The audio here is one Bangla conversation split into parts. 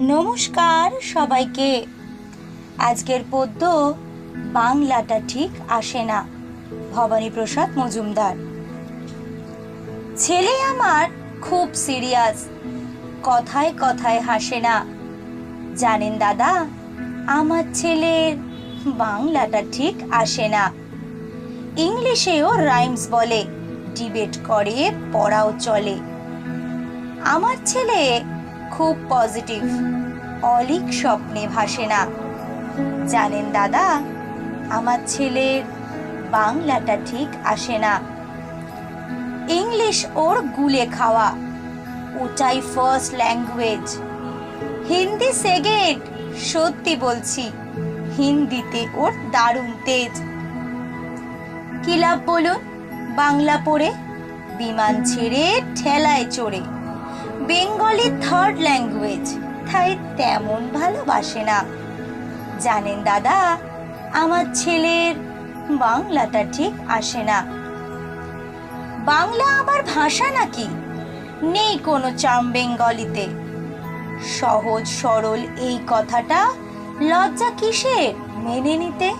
নমস্কার সবাইকে। আজকের পদ্য বাংলাটা ঠিক আসে না ভবানী প্রসাদ মজুমদার। ছেলে আমার খুব সিরিয়াস, কথায় কথায় হাসে না। জানেন দাদা, আমার ছেলের বাংলাটা ঠিক আসে না। ইংলিশেও রাইমস বলে, ডিবেট করে, পড়াও চলে। আমার ছেলে খুব পজিটিভ অলিক স্বপ্নে ভাসে না। জানেন দাদা, আমার ছেলের বাংলাটা ঠিক আসে না। ইংলিশ ওর গুলে খাওয়া। ওটাই ফার্স্ট ল্যাঙ্গুয়েজ হিন্দি সেকেন্ড সত্যি বলছি। হিন্দিতে ওর দারুণ তেজ। কি লাভ বলুন, বাংলা পড়ে বিমান ছেড়ে ঠেলায় চড়ে। বেঙ্গলি থার্ড ল্যাঙ্গুয়েজ তাই তেমন ভালোবাসে না। জানেন দাদা, আমার ছেলের বাংলাটা ঠিক আসে না। বাংলা আবার ভাষা নাকি? নেই কোনো চাম বেঙ্গলিতে। সহজ সরল এই কথাটা লজ্জা কিসের মেনে নিতে?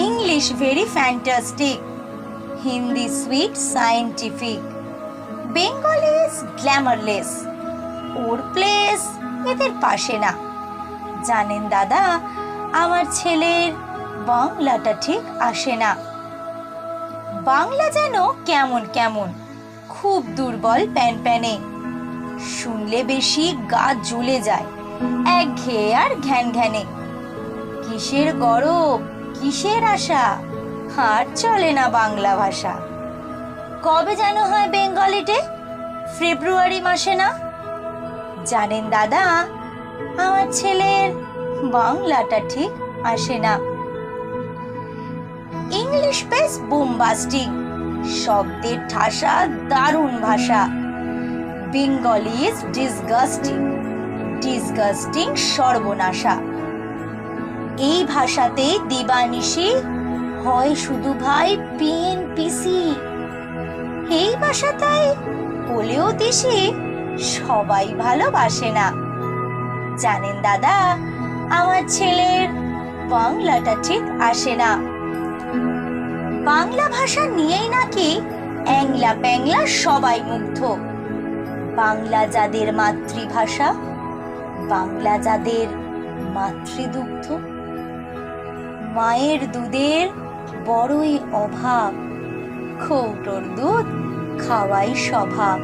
English very fantastic Hindi sweet scientific Bengali is glamourless or place এদের পাশে না। জানেন দাদা, আমার ছেলের বাংলাটা ঠিক আসে না। বাংলা যেন কেমন কেমন, খুব দুর্বল প্যান প্যানে শুনলে বেশি গা জ্বলে যায়, একঘেয়ে আর ঘ্যান ঘ্যানে কিসের গরব, কিসের আশা, আর চলে না বাংলা ভাষা। কবে যেন হয় বেঙ্গলিতে? ফেব্রুয়ারি মাসে না? জানেন দাদা, আমার ছেলের বাংলাটা ঠিক আসে না। ইংলিশ বেশ বোম্বাস্টিক শব্দের ঠাসা, দারুণ ভাষা। বেঙ্গলি ইজ ডিসগাস্টিং ডিসগাস্টিং সর্বনাশা। এই ভাষাতে দিবানিশি হয় শুধু ভাই পিএনপিসি এই ভাষাটাই বলেও দিশি সবাই ভালোবাসে না। জানেন দাদা, আমার ছেলের বাংলাটা ঠিক আসে না। বাংলা ভাষা নিয়েই নাকি অ্যাংলা প্যাংলা সবাই মুগ্ধ। বাংলা যাদের মাতৃভাষা, বাংলা যাদের মাতৃদুগ্ধ, মায়ের দুধের বড়ই অভাব। খৌটোর দুধ খাওয়াই স্বভাব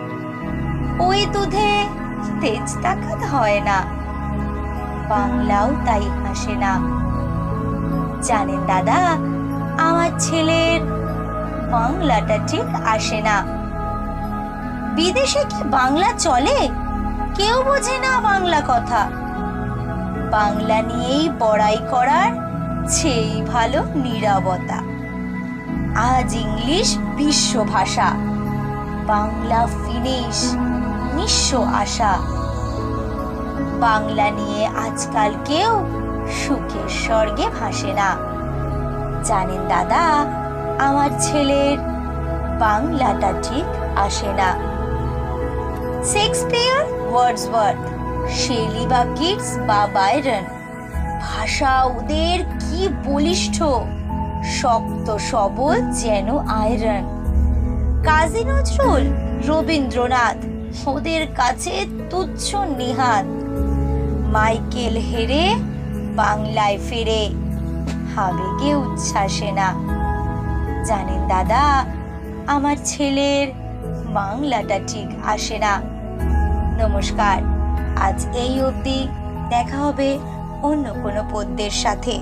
ওই দুধে তেজ তাকাত হয় না। বাংলাও তাই হাসে না। জানেন দাদা, আমার ছেলের বাংলাটা ঠিক আসে না। বিদেশে কি বাংলা চলে? কেউ বোঝে না বাংলা কথা। বাংলা নিয়েই বড়াই করার, সেই ভালো নীরবতা আজ ইংলিশ বিশ্ব ভাষা বাংলা, ফিনিশ, নিঃস্ব আশা। বাংলা নিয়ে আজকাল কেউ সুখের স্বর্গে ভাসে না। জানেন দাদা, আমার ছেলের বাংলাটা ঠিক আসে না। শেক্সপিয়ার, ওয়ার্ডসওয়ার্থ, শেলি বা কিটস বা বাইরন। ভাষা ওদের কি বলিষ্ঠ। শক্ত সবল যেন আয়রন কাজী নজরুল, রবীন্দ্রনাথ, ওদের কাছে তুচ্ছ নিহাত মাইকেল হেরে বাংলায় ফিরে আবেগে উচ্ছ্বাসে না। জানেন দাদা, আমার ছেলের বাংলাটা ঠিক আসে না। নমস্কার, আজ এই অবধি দেখা হবে অন্য কোনো পদ্যের সাথে।